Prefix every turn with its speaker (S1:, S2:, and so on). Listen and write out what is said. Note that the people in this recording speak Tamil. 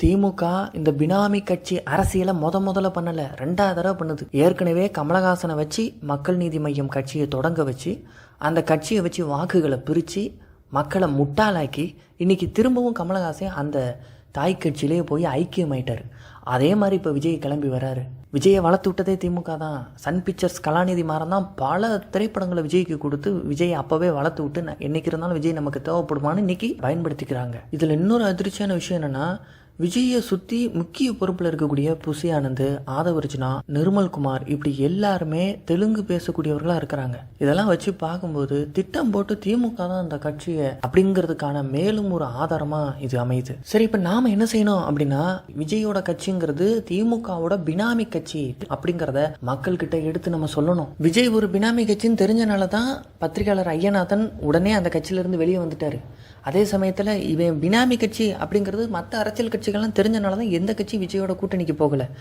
S1: திமுக இந்த பினாமி கட்சி அரசியலை முத முதல்ல பண்ணல ரெண்டாவது தடவை பண்ணுது. ஏற்கனவே கமலஹாசனை வச்சு மக்கள் நீதி மையம் கட்சியை தொடங்க வச்சு அந்த கட்சியை வச்சு வாக்குகளை பிரித்து மக்களை முட்டாளாக்கி இன்னைக்கு திரும்பவும் கமலஹாசன் அந்த தாய் கட்சியிலேயே போய் ஐக்கியமாயிட்டார். அதே மாதிரி இப்போ விஜய் கிளம்பி வராரு. விஜயை வளர்த்து விட்டதே திமுக தான். சன் பிக்சர்ஸ் கலாநிதி மாறன் தான் பல திரைப்படங்களை விஜய்க்கு கொடுத்து விஜய் அப்போவே வளர்த்து விட்டு என்னைக்கு இருந்தாலும் விஜய் நமக்கு தேவைப்படுமான்னு இன்னைக்கு பயன்படுத்திக்கிறாங்க. இதில் இன்னொரு அதிர்ச்சியான விஷயம் என்னென்னா விஜயை சுற்றி முக்கிய பொறுப்பில் இருக்கக்கூடிய புசி ஆனந்த் ஆதவர்ஜுனா நிர்மல்குமார் இப்படி எல்லாருமே தெலுங்கு பேசக்கூடியவர்களாக இருக்கிறாங்க. இதெல்லாம் வச்சு பார்க்கும்போது திட்டம் போட்டு திமுக தான் அந்த கட்சியை அப்படிங்கிறதுக்கான மேலும் ஒரு ஆதாரமாக இது அமையுது. சரி இப்போ நாம் என்ன செய்யணும் அப்படின்னா விஜயோட கட்சிங்கிறது திமுகவோட பினாமி கட்சி அப்படிங்கிறத மக்கள்கிட்ட எடுத்து நம்ம சொல்லணும். விஜய் ஒரு பினாமி கட்சின்னு தெரிஞ்சனால தான் பத்திரிகையாளர் ஐயநாதன் உடனே அந்த கட்சியிலேருந்து வெளியே வந்துட்டாரு. அதே சமயத்தில் இவன் பினாமி கட்சி அப்படிங்கிறது மற்ற அரசியல் கட்சி கட்சிகள்லாம் தெரிஞ்சனால தான் எந்த கட்சி விஜயோட கூட்டணிக்கு போகலை.